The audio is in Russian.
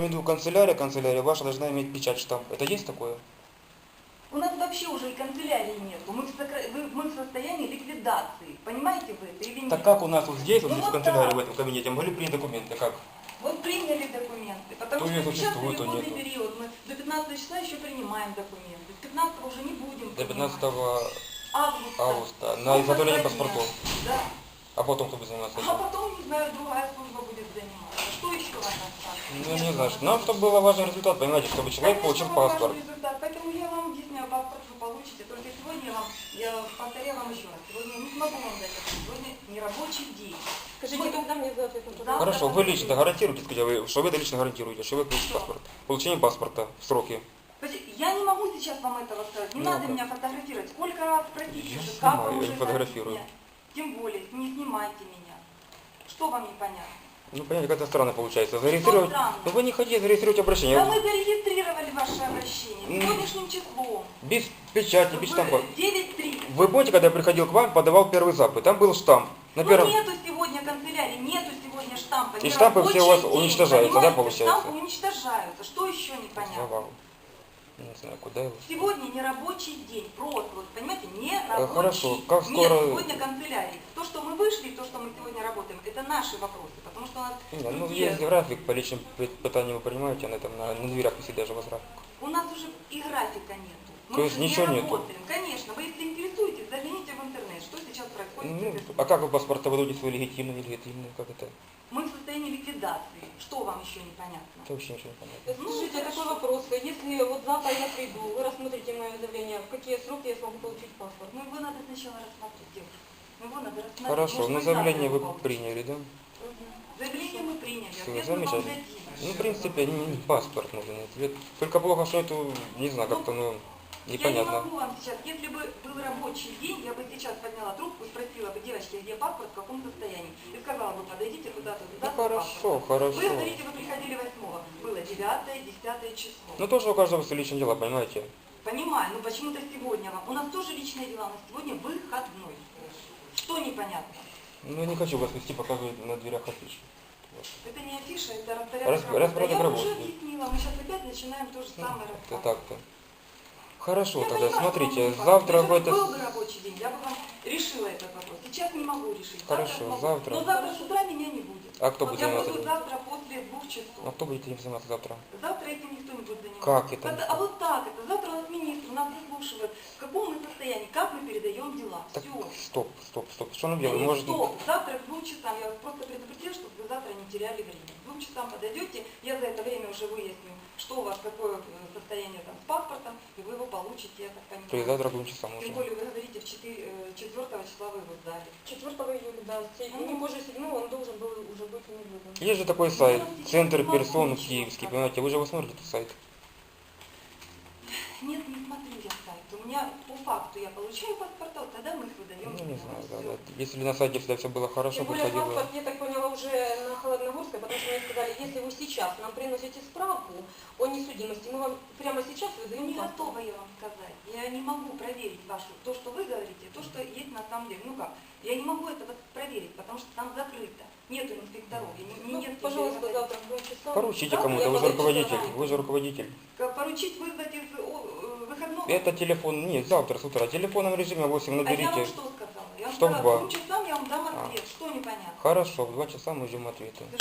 В виду канцелярия, канцелярия ваша должна иметь печать, штамп. Это есть такое? У нас вообще уже и канцелярии нету. Мы в, сокра- мы в состоянии ликвидации. Понимаете вы это или нет? Так как у нас вот здесь, вот Ну здесь в вот канцелярии, так. в этом кабинете, могли принять документы? Как? Вот приняли документы. Потому То что сейчас переходный нету. период. Мы до 15 числа еще принимаем документы. С 15 уже не будем До принимать. 15 августа. августа на Ну, изготовление паспортов. Да. А потом кто будет заниматься А потом, не знаю, другая служба будет заниматься. Что еще? Ну, не знаю. Нам, чтобы был важный результат, понимаете, чтобы человек получил Конечно, вам паспорт. важен результат. Поэтому я вам объясняю, паспорт вы получите. Только сегодня я вам, я повторяю вам еще раз, сегодня не смогу вам дать ответ. Сегодня не рабочий день. Скажите, когда мне за ответ на Да. Хорошо, вы лично гарантируете, скажите, вы, что вы это лично гарантируете, что вы получите паспорт? Получение паспорта в сроки. Подожди, Я не могу сейчас вам этого сказать. Не Ну, надо как? меня фотографировать. Сколько раз просите Я уже, снимаю, как вы я уже фотографирую. Тем более, не снимайте меня. Что вам непонятно? Ну, понимаете, как-то странно получается. Зарегистрировать... странно? Ну, вы не хотите зарегистрировать обращение. Да мы зарегистрировали ваше обращение сегодняшним числом. Без печати, без штампа. 9.3. Вы помните, когда я приходил к вам, подавал первый запад, там был штамп. На Ну первом... нету сегодня канцелярии, нету сегодня штампа. И Не штампы все у вас рабочий день, уничтожаются, да, понимаете? получается? Штампы уничтожаются. Что еще непонятно? Завал. Не знаю, куда его. Сегодня не рабочий день, просто, вот, понимаете, не Э, рабочий. хорошо, как Нет, скоро- сегодня канцелярии. Вышли, то, что мы сегодня работаем, это наши вопросы, потому что у нас ну, другие- есть график по личным питаниям, вы понимаете, на, этом, на, на дверях висит даже у вас график. у нас уже и графика нету. Мы То есть ничего не нету? работаем. Конечно, вы если интересуетесь, загляните в интернет, что сейчас происходит. Ну, а как вы паспорта выдадите свои легитимные, нелегитимные, как это? Мы в состоянии ликвидации. Что вам еще непонятно? Это вообще ничего не понятно. Ну, Скажите, такой вопрос. Если вот завтра я приду, вы рассмотрите мое заявление, в какие сроки я смогу получить паспорт? Ну, его надо сначала рассмотреть, девушка. Ну. Хорошо, Может, ну заявление вы приняли, да? Заявление мы приняли. Вам замечательно. Ну, в принципе, не, не паспорт нужен ответ. Только плохо, что это, не знаю, как-то, ну, Я не непонятно. могу вам сейчас, если бы был рабочий день, я бы сейчас подняла трубку спросила бы, девочки, где паспорт, в каком состоянии? И сказала бы, подойдите туда-то, Ну, туда-то. хорошо, Вы хорошо. говорите, вы приходили 8 было 9 10 число. Ну, тоже у каждого свои личные дела, понимаете? Понимаю, но почему-то сегодня вам. У нас тоже личные дела, но сегодня выходной. Что непонятно? Ну, я не хочу вас вести, пока вы на дверях афиши. Это не афиша, это Раз- распорядок работы. распорядок Я работы. уже объяснила, мы сейчас опять начинаем то же самое Это рассказывать. так-то. Хорошо, Я тогда понимаю, смотрите, завтра в это... был бы рабочий день, я бы вам решила этот вопрос. Сейчас не могу решить. Хорошо, смогу. завтра. Но завтра с утра меня не будет. А кто Вот будет я заниматься буду этим? завтра после двух часов. А кто будет этим заниматься завтра? Завтра этим никто не будет заниматься. Как это Это- а вот так это. Завтра у нас министр нас заслушивает. В каком мы состоянии, как мы передаем дела. Так, Все. Стоп, стоп. Что нам Да делать? не Может, стоп. Завтра к двум часам. Я вас просто предупредила, чтобы вы завтра не теряли время. К двум часам подойдете, я за это время уже выясню, что у вас, какое э, состояние там с паспортом, и вы его получите, я так понимаю. то есть завтра к двум часам Тем уже. более вы говорите, в 4, 4 числа вы его сдали. 4 июля, да, се- не позже 7 он должен был уже быть у меня выдан. Есть же такой сайт, Центр персон киевский, понимаете, вы же его смотрите, этот сайт. Нет, смотрю я сайт. У меня по факту я получаю паспорта, вот тогда мы их выдаем. Ну, не знаю, да, да. Если на сайте всегда все было хорошо, Тем более приходило... паспорт, я так поняла, уже на Холодногорской, потому что мне сказали, если вы сейчас нам приносите справку о несудимости, мы вам прямо сейчас выдаем не паспорт. готова я вам сказать. Я не могу проверить вашу, то, что вы говорите, то, что есть на самом деле. Ну как? Я не могу это проверить, потому что там закрыто. Нету инспекторов. не- Ну, нет пожалуйста, завтра в 2 часа. Поручите кому-то, вы же руководитель, вы же руководитель. Это телефон, нет, завтра с утра, в телефонном режиме 8 А я вам наберите. что сказала? Я вам Что в сказала, два? в двум часам я вам дам А. ответ. Что непонятно? Хорошо, в 2 часа мы ждем ответа.